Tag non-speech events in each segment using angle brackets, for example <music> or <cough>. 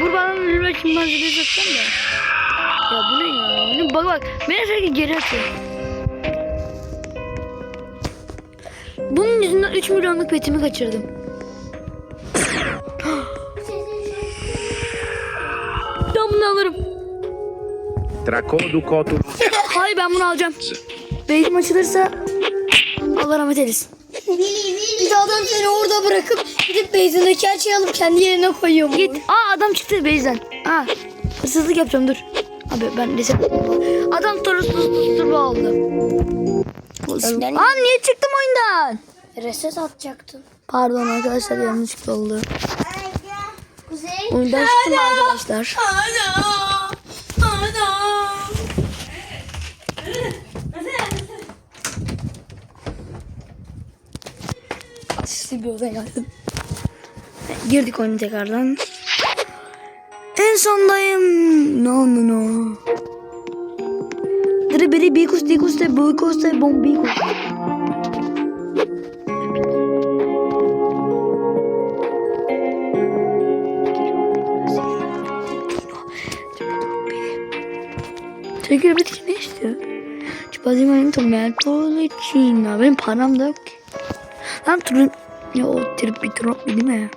Buradan ölüme kim malzeme yapacağım. Ya bu ne ya? Bak bak. Beni sürekli geri atıyor. Bunun yüzünden 3 milyonluk petimi kaçırdım. Ben bunu alırım. Tracodu cotu Hayır ben bunu alacağım. Beytim açılırsa Allah rahmet eylesin. <laughs> Bir de adam seni orada bırakıp gidip beyzindeki her şeyi alıp kendi yerine koyuyor. mu? Git. Aa adam çıktı Beyzen. Aa hırsızlık yapacağım dur. Abi ben reset. Adam torus tuz tuz turbo aldı. İsimden Aa niye çıktım oyundan? reset atacaktın. Pardon arkadaşlar yanlışlıkla oldu. Kuzey. Oyundan çıktım arkadaşlar. Sisli bir odaya geldim. Girdik oyuna tekrardan. En sondayım. No no no. Dri biri bikus dikus de bukus de bom bikus. Tekrar bir ne istiyor? Çipazim tomato licina. Benim param da yok ki. Lan turun... Ya o trip bir trip değil mi?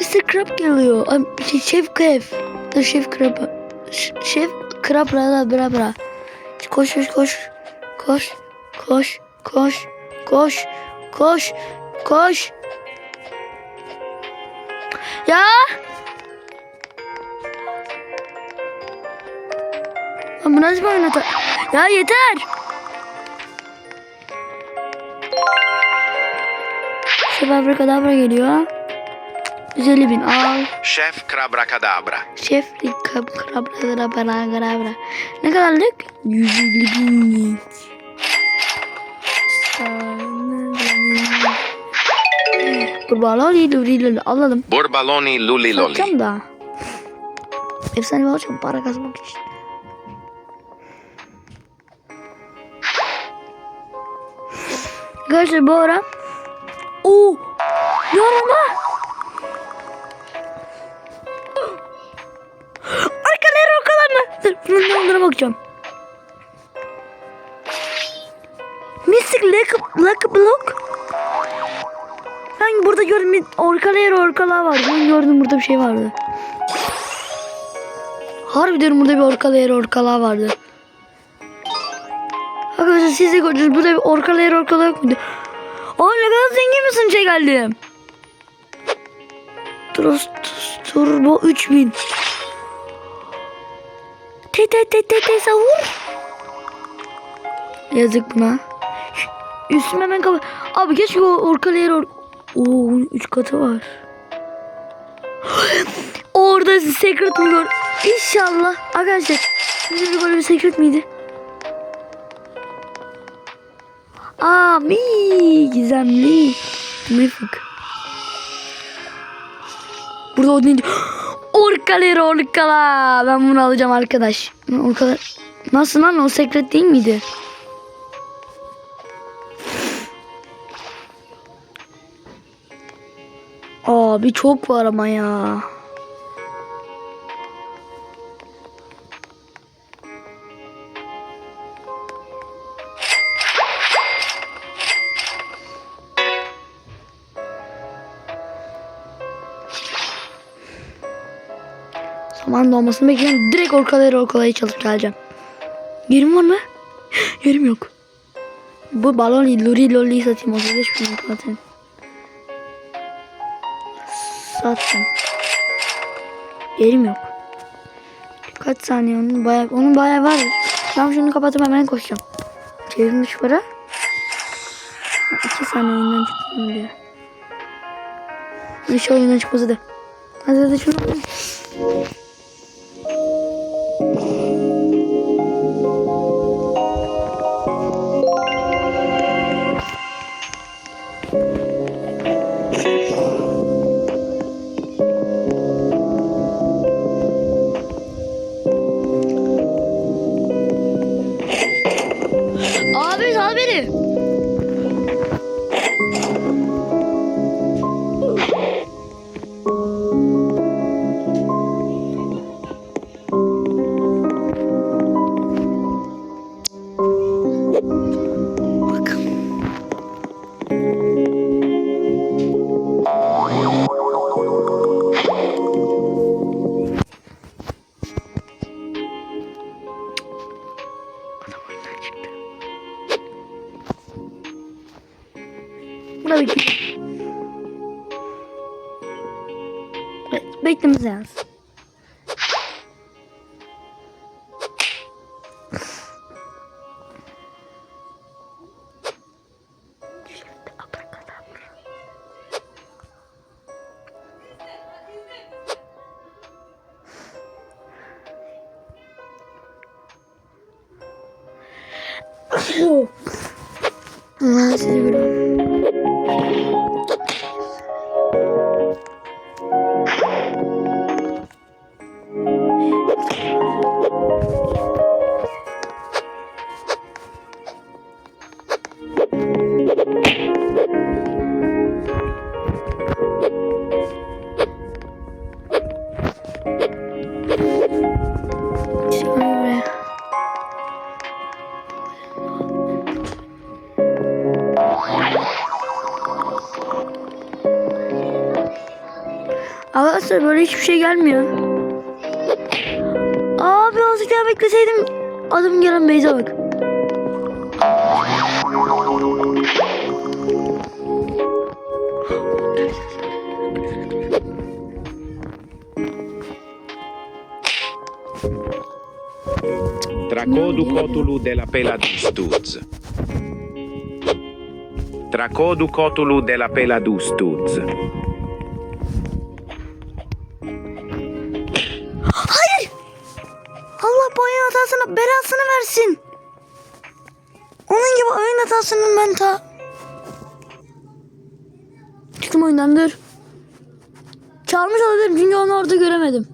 Mr. Crab geliyor. Şey, Şef Crab. Dur Şef Crab. Ş- Şef Crab bra bra bra. Koş koş koş. Koş. Koş. Koş. Koş. Koş. Koş. Ya. Lan bu nasıl bir oyun hata? Ya yeter. Şef Abracadabra geliyor. 150 bin al. Şef Rikab Krabra Bra Bra Ne kadarlık? 150 bin. Kurbalı lili alalım. Borbaloni luli loli. Satacağım da. Efsane alacağım para kazanmak için. Arkadaşlar bu ara Oo! Araba? Arkaları arkalar mı? Dur bunun ne olduğuna bakacağım. Mystic Lucky, Block. Ben burada gördüm orkalayır orkala vardı. Ben gördüm burada bir şey vardı. Harbi burada bir orkalayır orkala vardı. Arkadaşlar siz de gördünüz burada bir orkalayır orkala yok muydu? Aa ne kadar zengin misin şey geldim. Turbo 3000. Te te te te te savur. Yazık buna. Üstüme hemen kapa. Abi keşke o orkalayır or... Oo 3 katı var. <gasps> Orada secret mi gör? İnşallah. Arkadaşlar. Şimdi böyle bir secret miydi? Aa mi gizemli. Mefik. Burada o neydi? <gasps> Orkaları orkala. Ben bunu alacağım arkadaş. Orkala. Nasıl lan o secret değil miydi? <gasps> Abi çok var ama ya. Zaman dolmasını bekliyorum. Direkt orkalayı orkalayı çalışıp geleceğim. Yerim var mı? <gasps> Yerim yok. Bu balon luri loli satayım. 35 bin zaten. Sattım. Yerim yok. Kaç saniye onun bayağı onun bayağı var. Tamam şunu kapatıp hemen koşacağım. Çevirmiş para. 2 saniye oyundan çıktım diyor. İnşallah oyundan çıkmaz hadi. Hadi hadi şunu. Abi sal. Buna bekle. Evet, beklememiz lazım. Şimdi abrakadabra. Arkadaşlar böyle hiçbir şey gelmiyor. Aa birazcık daha bekleseydim adım gelen Beyza bak. Tracodu cotulu della pela dustuz. Tracodu cotulu della hatasını belasını versin. Onun gibi oyun hatasının ben ta... Çıktım oyundan dur. Çalmış olabilirim çünkü onu orada göremedim.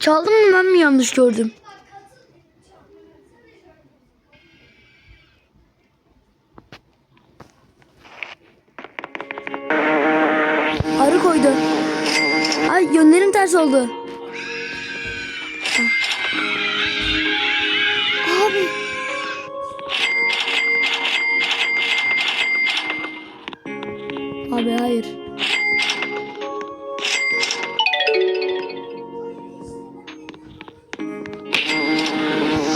Çaldım mı ben mi yanlış gördüm? Arı koydu. Ay yönlerim ters oldu. Abi hayır.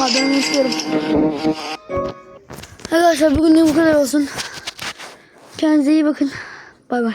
Abi ben istiyorum. Arkadaşlar bugün de bu kadar olsun. Kendinize iyi bakın. Bay bay.